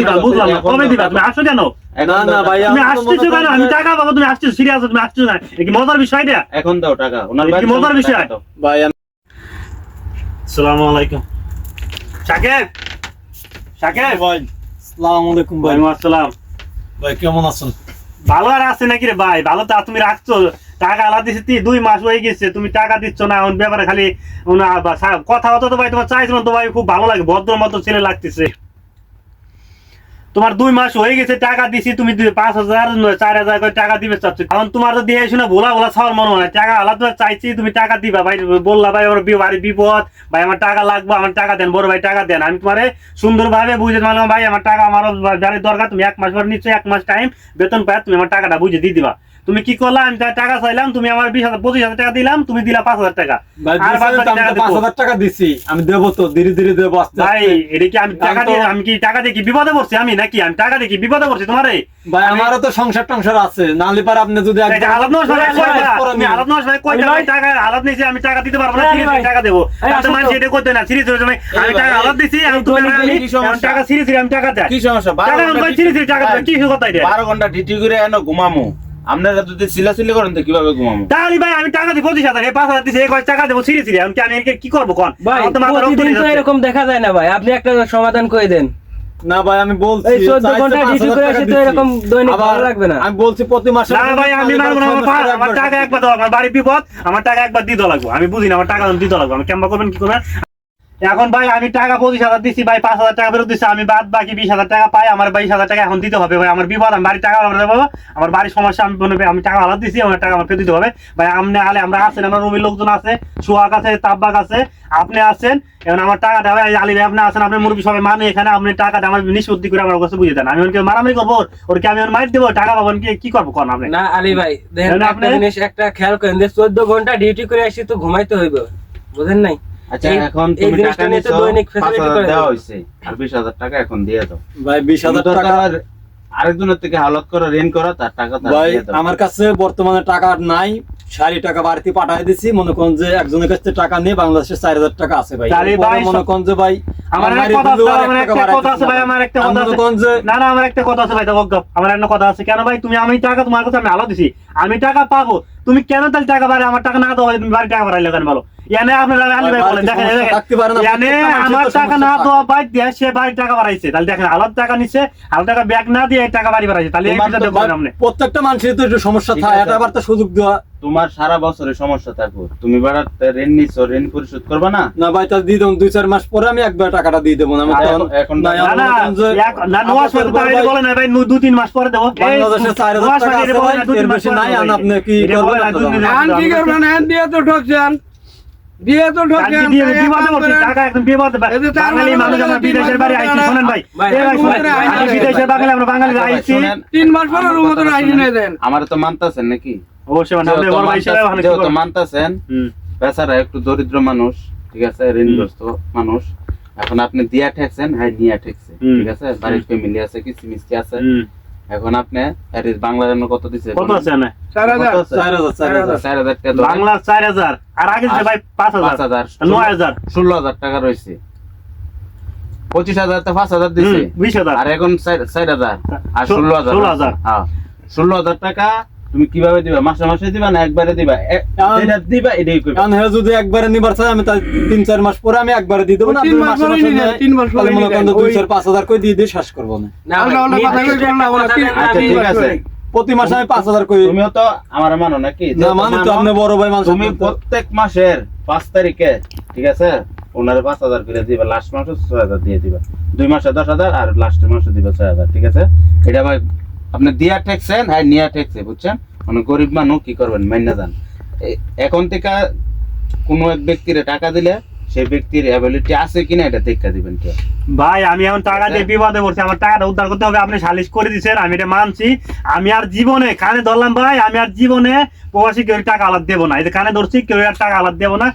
দিবা বুঝলাম না কবে দিবা তুমি আসছো কেন? না না ভাই তুমি আসতেছো কেন? আমি টাকা পাবো তুমি আসতেছো সিরিয়াস তুমি আসতেছো না। কি মজার বিষয় এটা? এখন দাও টাকা ওনার কি মজার বিষয়? ভাই আসসালামু আলাইকুম শাকিব শাকিব ভাই আসসালামু আলাইকুম ভাই আসসালাম। ভাই কেমন আছেন? ভালো আর আছে নাকি রে ভাই? ভালো তো তুমি রাখছো। টাকা আলাদা দিচ্ছি দুই মাস হয়ে গেছে তুমি টাকা দিচ্ছ না এখন ব্যাপারে খালি উনা কথা কথা তো ভাই তোমার চাইছিলাম তো ভাই খুব ভালো লাগে ভদ্র মতো ছেলে লাগতেছে। তোমার দুই মাস হয়ে গেছে, টাকা দিছি, তুমি পাঁচ হাজার চার হাজার করে টাকা দিবে চাচ্ছ। কারণ তোমার তো দিয়ে শুনে ভোলা ভোলা সবার মনে হয়, টাকা আলাদা চাইছি, তুমি টাকা দিবা, ভাই, বললা, ভাই, আমার বাড়ি বিপদ, ভাই, আমার টাকা লাগবে, আমার টাকা দেন, বড় ভাই, টাকা দেন। আমি তোমারে সুন্দরভাবে বুঝে মানলাম ভাই, আমার টাকা আমার যারে দরকার, তুমি এক মাস পর নিশ্চয়ই এক মাস টাইম বেতন পায় তুমি আমার টাকাটা বুঝে দিয়ে দিবা। তুমি কি করলা? আমি টাকা চাইলাম তুমি আমার বিশ হাজার পঁচিশ হাজার টাকা দিলাম তুমি দিলা পাঁচ হাজার টাকা। আর আমি পাঁচ হাজার টাকা দিছি আমি দেবো তো ধীরে ধীরে দেবো ভাই এটা কি আমি টাকা দিয়ে আমি কি টাকা দিয়ে কি বিপদে পড়ছি আমি নাকি? আমি টাকা দিয়ে কি বিপদে পড়ছি তোমারে? ভাই আমারও তো সংসার টংসার আছে। নালে পারে আপনি যদি আলাপ নয় পরে আলাপ নয় ভাই, টাকা? আলাপ নিয়েছি, আমি টাকা দিতে পারব না। টাকা দেবো। মানুষ এটা কইতে না, serious হয়ে যাবে। আমি টাকা আলাপ দিছি, আমি আমি-? আমি টাকা serious আমি টাকা দেয়। কি সমস্যা? টাকা আমি ডিউটি- টাকা কি কথা? বারো ঘণ্টা ডিউটি করে এনো ঘুমামু। আপনারা যদি করেন তো কীভাবে ঘুমামু তাহলে ভাই আমি টাকা দিই পঁচিশ হাজার পাঁচ হাজার দিছি এই কয় টাকা দেবো আমি কি আমি কি করব কোন? ভাই আমার তো প্রতিদিন তো এরকম দেখা যায় না ভাই। আপনি একটা সমাধান করে দেন। না ভাই আমি বলছি এই 14 ঘণ্টা ডিউটি করে টাকা তো এরকম দৈনিক ভালো লাগবে না। আমি বলছি প্রতি মাসে না ভাই আমি মানবো না আমার টাকা একবার দাও আমার বাড়ির বিপদ আমার টাকা একবার দিতে লাগবো। আমি বুঝি না আমার টাকা দিতে লাগবো আমি কেমন করবেন কি করবেন? এখন ভাই আমি টাকা পঁচিশ হাজার দিচ্ছি ভাই পাঁচ হাজার টাকা ফেরত দিচ্ছি আমি বাদ বাকি বিশ হাজার টাকা পাই আমার বাইশ হাজার টাকা এখন দিতে হবে ভাই আমার বিপদ আমি বাড়ির টাকা দেবো আমার বাড়ির সমস্যা আমি মনে আমি টাকা আলাদা দিচ্ছি আমার টাকা আমার ফেরত দিতে হবে। ভাই আপনি আলে আমরা আছেন আমার রুমের লোকজন আছে সোহাগ আছে তাব্বাক আছে আপনি আছেন এখন আমার টাকাটা ভাই আলী ভাই আপনি আছেন আপনি মুরব্বী সবাই মানে এখানে আপনি টাকাটা আমার নিষ্পত্তি করে আমার কাছে বুঝে দেন। আমি ওকে মারামারি করব ওর কি আমি ওর মাইট দেবো টাকা পাবেন কি কি করব কোন আপনি? না আলী ভাই দেখেন আপনি- একটা খেয়াল করেন যে চোদ্দ ঘণ্টা ডিউটি করে আসি তো ঘুমাইতে হইবে বুঝেন নাই? আচ্ছা এখন তুমি টাকা নিছো দৈনিক পাঁচ করে দেওয়া আর বিশ হাজার টাকা এখন দিয়ে দাও। ভাই টাকা আরেকজনের থেকে হালত করে ঋণ করা তার টাকা ভাই আমার কাছে বর্তমানে টাকা নাই সারি টাকা বাড়তি পাঠাই দিছি। মনে করেন যে একজনের কাছে টাকা নিয়ে বাংলাদেশে চার হাজার টাকা আছে ভাই। ভাই মনে করেন যে ভাই আমার একটা কথা আছে, আমার একটা কথা আছে বাড়াইতেছি ভাই, না। আমার একটা আমি কথা আছে। না না আমার একটা কথা আছে ভাই আমার একটা কথা আছে। কেন ভাই তুমি আমি টাকা তোমার কাছে আমি আলো দিছি। আমি টাকা পাবো। তুমি কেন তাহলে টাকা বাড়ে আমার টাকা না দেওয়া তুমি বাড়ি টাকা বাড়াইলে কেন ইয়ানে আপনারা আলী ভাই বলেন দেখেন ইয়ানে আমার টাকা না দেওয়া বাদ দিয়ে সে বাড়ি টাকা বাড়াইছে। তাহলে দেখেন আলাদা টাকা নিচ্ছে আলাদা টাকা ব্যাগ না দিয়ে টাকা বাড়ি বাড়াইছে। তাহলে প্রত্যেকটা মানুষের তো একটু সমস্যা থাকে। এটা আবার তো সুযোগ দেওয়া তোমার সারা বছরের সমস্যা থাকব তুমি বেড়াতে ঋণ নিছো ঋণ পরিশোধ করবে না? না ভাই তা দিয়ে দেবো দুই চার মাস পরে আমি একবার টাকাটা দিয়ে দেবো না আমি এখন- এখন না, না, ভাই- বলে না ভাই দু তিন মাস পরে দেবো। বাংলাদেশে টাকা আছে ভাই, দু এর বেশি নাই, আর আপনি কি করবেন দু কি করবেন? এখন দিয়ে তো ঠকছেন। দিয়ে। টাকা একদম বাঙালি মানে মানুষ আমরা তিন বিদেশের মাস বাড়ি পরে আইছি, টাকা- ভাই। ভাই, ভাই, তিন শোনেন, মাসের আইন আমি আছে। বিদেশের বাঙালি, আমরা বাঙালি আইছি। তিন মাস পরে আমার রুমতো কথাটা আইসি শুনেন। নিয়ে দেন। আমার তো মানতাছেন নাকি? অবশ্যই মানে আপনি যেহেতু ভাই মানতাছেন- যেহেতু মানতাছেন বেচারা একটু দরিদ্র মানুষ ঠিক আছে ঋণগ্রস্ত মানুষ। এখন আপনি দিয়া ঠেকছেন হ্যাঁ নিয়া ঠেকছে ঠিক আছে? বাড়ির ফ্যামিলি আছে কিছু মিষ্টি আছে? এখন আপনি বাংলা রেন কত দিছে? কত আছে হাজার। হাজার, হাজার। হাজার বাংলা হাজার আর আগে যে ভাই হাজার হাজার হাজার। হাজার হাজার তো হাজার দিছে। হাজার। আর এখন হাজার। আর হাজার। হাজার। হ্যাঁ। হাজার টাকা তুমি কীভাবে দিবা? মাসে মাসে দিবা না একবারে দিবা? এ- এখন- দিবা এটাই করবা। কারণ হ্যাঁ যদি একবারে নিবার চাই আমি তাই তিন চার মাস পরে আমি একবারে দিয়ে দেবো না তিন মাস পরে তিন মাস পরে মনে করেন দুই চার পাঁচ হাজার করে দিয়ে দিয়ে শ্বাস করব না আচ্ছা ঠিক আছে প্রতি মাসে আমি পাঁচ হাজার করে তুমিও তো আমার মানো নাকি? না মানে তো আপনি বড় ভাই মানুষ তুমি প্রত্যেক মাসের পাঁচ তারিখে ঠিক আছে? ওনারে পাঁচ হাজার করে দিবা লাস্ট মাসে ছয় হাজার দিয়ে দিবা। দুই মাসে দশ হাজার আর লাস্টের মাসে দিবা ছয় হাজার ঠিক আছে? এটা ভাই আপনি দিয়া ঠেকছেন হ্যাঁ নিয়া ঠেকছে বুঝছেন? মানে গরিব মানুষ কি করবেন মাইনা যান। এখন থেকে কোনো এক ব্যক্তির টাকা দিলে সেই ব্যক্তির অ্যাবিলিটি আছে কিনা এটা দেখা দিবেন কেউ ভাই আমি এখন টাকা দিয়ে বিপদে পড়ছি আমার টাকাটা উদ্ধার করতে হবে আপনি সালিশ করে দিচ্ছেন আমি এটা মানছি। আমি আর জীবনে কানে ধরলাম ভাই আমি আর জীবনে প্রবাসী কেউ টাকা আলাদ দেবো না। এই যে কানে ধরছি কেউ আর টাকা আলাদ দেবো না।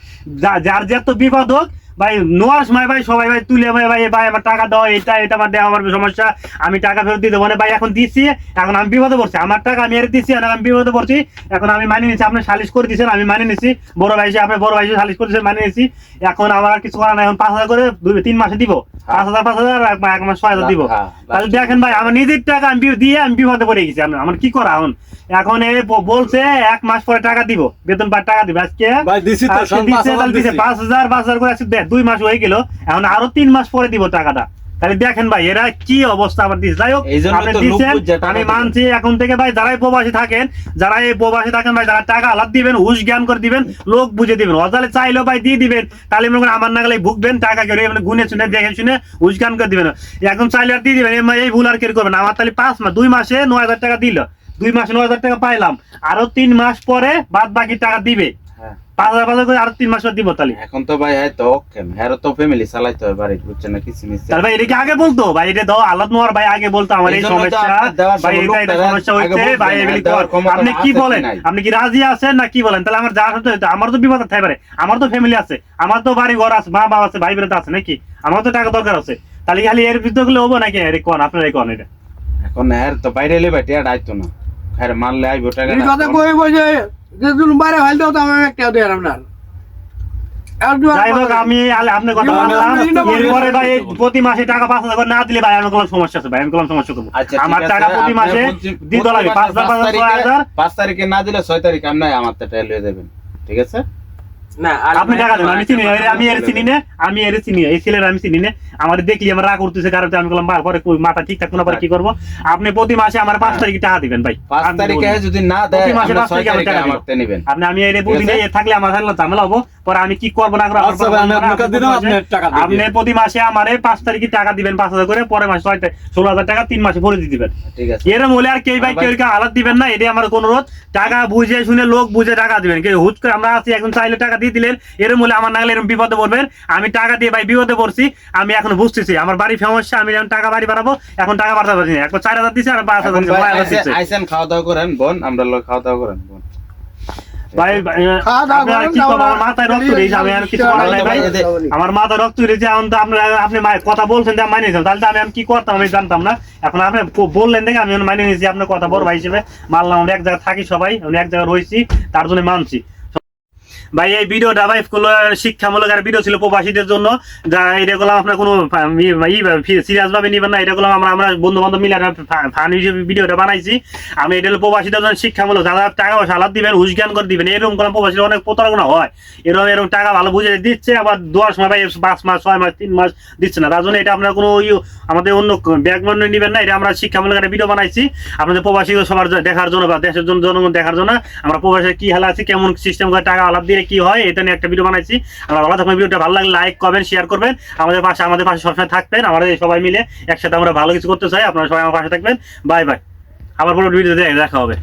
যার যার যত বিপদ হোক ভাই নোয়ার সময় ভাই সবাই ভাই তুলে ভাই ভাই ভাই আমার টাকা দাও এটা এটা আমার দেওয়া আমার সমস্যা। আমি টাকা ফেরত দিতে মানে ভাই এখন দিচ্ছি এখন আমি বিপদে পড়ছি। আমার টাকা আমি এর দিচ্ছি এখন আমি বিপদে পড়ছি। এখন আমি মানিয়ে নিচ্ছি আপনি সালিশ করে দিচ্ছেন আমি মানিয়ে নিচ্ছি। বড় ভাই আপনি বড় ভাই সালিশ করে দিচ্ছেন মানিয়ে নিচ্ছি। এখন আমার আর কিছু করার নাই এখন পাঁচ হাজার করে দুই তিন মাসে দিব। পাঁচ হাজার পাঁচ হাজার এক মাস ছয় হাজার দিব। হ্যাঁ, তাহলে দেখেন ভাই আমার নিজের টাকা আমি দিয়ে আমি বিপদে পড়ে গেছি। আমি- আমার কি করা এখন? এখন এ বলছে এক মাস পরে টাকা দিব। বেতন পার টাকা দিব। আজকে পাঁচ হাজার পাঁচ হাজার করে আজকে দেখ, দুই মাস হয়ে গেল এখন আরও তিন মাস পরে দিব টাকাটা। তাহলে দেখেন ভাই এরা কি অবস্থা আবার দিচ্ছে যাই হোক আপনি দিচ্ছেন আমি মানছি এখন থেকে ভাই যারাই প্রবাসী থাকেন যারা এই প্রবাসী থাকেন ভাই যারা টাকা আলাদ দিবেন হুশ জ্ঞান করে দিবেন লোক বুঝে দিবেন। অজালে চাইলেও ভাই দিয়ে দিবেন তাহলে মনে করেন আমার নাগালে ভুগবেন টাকা কেউ মানে গুনে শুনে দেখে শুনে হুশ জ্ঞান করে দিবেন। একদম চাইলে আর দিয়ে দিবেন এই- ভুল আর কেউ করবেন না। আমার তাহলে পাঁচ মাস দুই মাসে নয় হাজার টাকা দিল। দুই মাসে নয় হাজার টাকা পাইলাম। আরও তিন মাস পরে বাদ বাকি টাকা দিবে। পাঁচ হাজার পাঁচ হাজার করে আরও তিন মাস দিব তাহলে এখন তো ভাই হ্যাঁ তো কেন হ্যাঁ তো ফ্যামিলি চালাইতে হয় বাড়ি বুঝছেন না? কিছু মিশছে তাহলে ভাই এটা কি আগে বলতো? ভাই এটা দাও আলাদ নোয়ার ভাই আগে বলতো আমার এই এই তো সমস্যা। ভাই এটা এটা সমস্যা আগে ভাই এগুলি দেওয়ার কর। ক্ষমতা আপনি কি বলেন? আপনি কি রাজি আছেন না কি বলেন? তাহলে আমার সাথে আমার তো বিপদ থাকতে পারে। আমার তো ফ্যামিলি আছে। আমার তো বাড়ি ঘর আছে মা বাবা আছে ভাই বোন আছে নাকি? আমার তো টাকা দরকার আছে। তাহলে খালি এর ভিতরে গুলো হব নাকি? কোন আপনার কোন এটা? এখন হ্যাঁ তো বাইরে এলে ভাই টিয়া ডাইতো না। হ্যাঁ মারলে আইবো টাকা কথা কই বসে? যে তুমি বাইরে ফাইল দাও তো আমি একটা দিয়ে আপনার যাই হোক আমি আলে- কথা মানলাম আমি এটা বলি- এরপরে ভাই প্রতি মাসে টাকা পাঁচ হাজার না দিলে ভাই কোনো সমস্যা আছে? ভাই আমি কোনো সমস্যা করব? আচ্ছা, আমার টাকা প্রতি মাসে দিতে লাগে পাঁচ হাজার পাঁচ হাজার ছয় তারিখে- হাজার। পাঁচ তারিখে না দিলে ছয় তারিখ নাই আমার তো লয়ে যাবেন। ঠিক আছে? না আপনি টাকা দেবেন আমি চিনি আমি এর চিনি না আমি এর চিনি এই ছেলের আমি চিনি না। আমার দেখলি আমার রাগ করতেছে কারণ আমি বললাম পরে মাথা ঠিক থাকতো না পরে কি করব? আপনি প্রতি মাসে আমার পাঁচ তারিখে টাকা দিবেন ভাই। পাঁচ তারিখে যদি না দেয় প্রতি মাসে পাঁচ তারিখে আমি টাকা আপনি আমি এর বুঝি না থাকলে আমার থাকলে ঝামেলা হব। পরে আমি কি করব না আচ্ছা আপনি প্রতি মাসে- আমারে পাঁচ তারিখে টাকা দিবেন পাঁচ হাজার করে পরে মাসে ছয় ষোলো হাজার টাকা তিন মাসে ভরে দিয়ে দিবেন। এরম হলে আর কেউ ভাই কেউ আলাদ দিবেন না এটাই আমার টাকা বুঝে শুনে লোক বুঝে টাকা দিবেন। কেউ হুট করে আমরা আছি এখন চাইলে টাকা দিয়ে দিলেন এরম হলে আমার নাগলে এরম বিপদে পড়বেন। আমি টাকা দিয়ে ভাই বিপদে পড়ছি আমি এখন বুঝতেছি আমার বাড়ি সমস্যা আমি যখন টাকা বাড়ি বাড়াবো এখন টাকা বাড়তে পারছি না। একবার চার হাজার দিচ্ছে আর পাঁচ হাজার এখন খাওয়া দাওয়া করেন বোন আমরা খাওয়া দাওয়া করেন আমার মাথায় রক্ত রয়েছে আমি আর কিছু করার নাই ভাই। ভাই, আমার মাথায় রক্ত রয়েছে এখন তো আপনারা আপনি কথা বলছেন আমি মানিয়ে তাহলে তো আমি কি করতাম আমি জানতাম না। এখন আপনি বললেন দেখে আমি মানিয়ে নিয়েছি আপনার কথা বড় ভাই হিসেবে। মানলাম আমরা এক জায়গায় থাকি সবাই আমি এক জায়গায় রয়েছি তার জন্য মানছি। ভাই, এই ভিডিওটা ভাই, কোনো শিক্ষামূলক আর ভিডিও ছিল প্রবাসীদের জন্য। যা এটা করলাম আপনার কোনো সিরিয়াস ভাবে নিবেন না। এটা করলাম আমরা আমরা বন্ধু বান্ধব মিলে ফান হিসেবে ভিডিওটা বানাইছি। আমি এটা প্রবাসীদের জন্য শিক্ষামূলক। যারা টাকা পয়সা আলাদ দিবেন, হুশ জ্ঞান করে দিবেন, এরকম করলাম প্রবাসীর অনেক প্রতারণা হয়। এরকম এরকম টাকা ভালো বুঝে দিচ্ছে, আবার দশ মাস ভাই পাঁচ মাস, ছয় মাস, তিন মাস দিচ্ছে না। তার জন্য এটা আপনার কোনো আমাদের অন্য ব্যাকগ্রাউন্ড নিবেন না। এটা আমরা শিক্ষামূলক একটা ভিডিও বানাইছি। আপনাদের প্রবাসী সবার দেখার জন্য বা দেশের জন্য জনগণ দেখার জন্য আমরা প্রবাসী কি হালা আছে, কেমন সিস্টেম করে টাকা আলাপ দিয়ে কি হয়, এটা নিয়ে একটা ভিডিও বানাইছি। আমরা ভালো থাকবেন, ভিডিওটা ভালো লাগলে লাইক কমেন্ট শেয়ার করবেন। আমাদের পাশে আমাদের পাশে সবসময় থাকবেন, আমাদের সবাই মিলে একসাথে আমরা ভালো কিছু করতে চাই। আপনারা সবাই আমার পাশে থাকবেন। বাই বাই আবার পরে ভিডিও দেখা হবে।